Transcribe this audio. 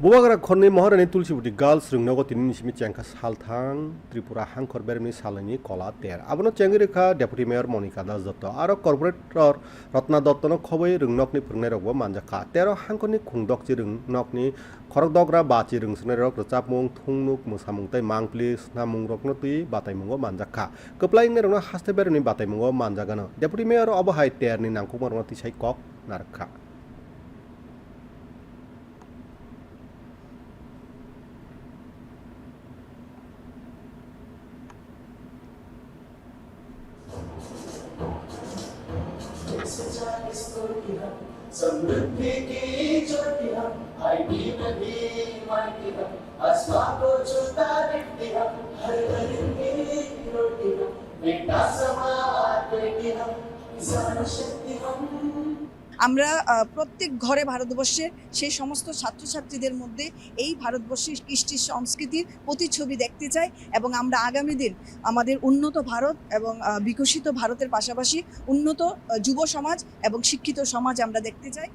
बुबाग्रा खरनि महरानि तुलसीबुटी गर्ल्स रुंनागो तिनि निसिमि चेंखा सालथां त्रिपुरा हांखर बेरनि सालनि कला तेर आबनो चेंगि रेखा डेपुटी मेयर मनिका दास दत्त आरो कर्पोरेटर रत्ना दत्तनो खबै रुंनकनि फोरोंनाय रगबो मानजाखा तेरो हांखरनि खुंदक जि रुंनकनि खरक दग्रा बाचि रुंसनाय रक रचापमुं थुंनुक मोसामुं तै मांप्लि स्नामुं रकनो तुइ बातायमुंगो मानजाखा कप्लाइंनि रंना हास्ते बेरनि बातायमुंगो मानजागानो डेपुटी मेयर अबहाय तेरनि नांखुमा रंना तिसाइ कक नारखा समृद्धि की ज्योति हम आईटी में भी माइटी हम आसमां को छूता मिट्टी हम हर घर की रोटी हम बेटा समाज बेटी हम किसान शक्ति हम আমরা প্রত্যেক ঘরে ভারতবর্ষের সেই সমস্ত ছাত্রছাত্রীদের মধ্যে এই ভারতবর্ষের কৃষ্টি সংস্কৃতির প্রতিচ্ছবি দেখতে চাই এবং আমরা আগামী দিন আমাদের উন্নত ভারত এবং বিকশিত ভারতের পাশাপাশি উন্নত যুব সমাজ এবং শিক্ষিত সমাজ আমরা দেখতে চাই।